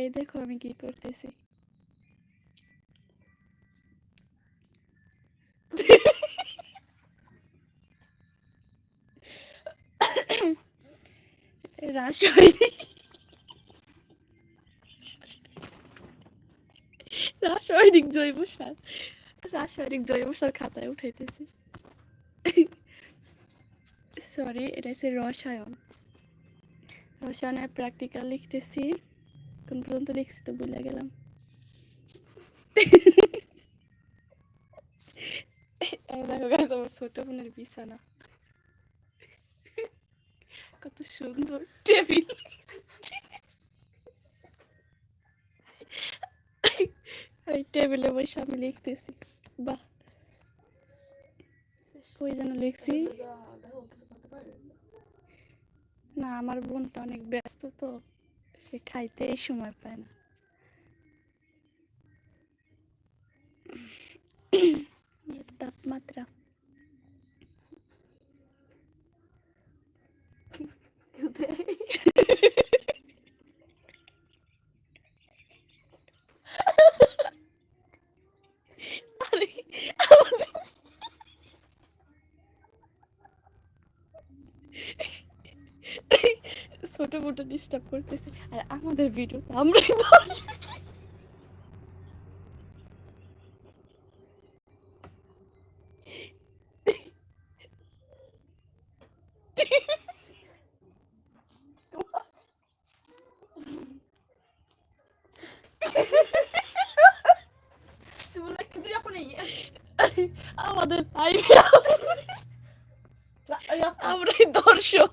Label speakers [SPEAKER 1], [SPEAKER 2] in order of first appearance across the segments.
[SPEAKER 1] এই দেখো আমি কি করতেছি। রাসায়নিক জৈব সার। রাসায়নিক জৈব সার খাতায় উঠাইতেছি। সরি এটা হচ্ছে রসায়ন। রসায়নের প্র্যাকটিক্যাল লিখতেছি। কোন পর্যন্ত লিখছি তো ভুলে গেলাম। দেখো গাছ আমার ছোট বোনের বিছানা। কত সুন্দর টেবিল। ওই টেবিলে বসে আমি লিখতেছি, বাহ। ওই যেন লিখছি? না, আমার বোনটা অনেক ব্যস্ত তো। সে খাইতেই সময় পায় না এর তাপমাত্রা আরে, আমাদের- ছোট মোটো ডিস্টার্ব করতেছে। আর আমাদের ভিডিও তো আমরাই দর্শক আমাদের আমরাই দর্শক।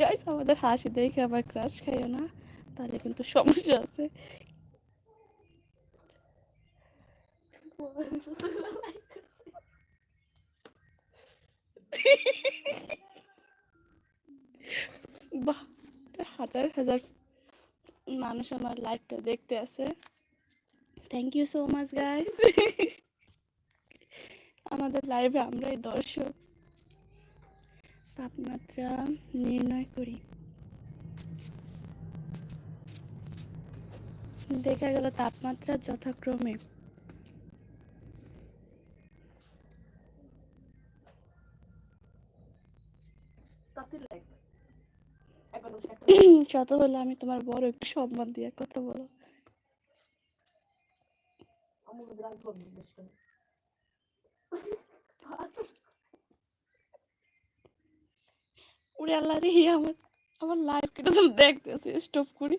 [SPEAKER 1] গাইস আমাদের হাসি দেখে আবার ক্রাশ খাইও না, তাহলে কিন্তু সমস্যা আছে। বাহ হাজার হাজার মানুষ আমার লাইফটা দেখতে আছে। Thank you so much guys আমাদের লাইভে আমরাই দর্শক। তাপমাত্রা নির্ণয় করি। দেখা গেল তাপমাত্রা যথাক্রমে শত হলে আমি তোমার বড় একটু সম্মান দিয়ে কথা বলো। ওরে আল্লাহ রে আমার আমার লাইভ কেটে দেখতেছে স্টপ করি।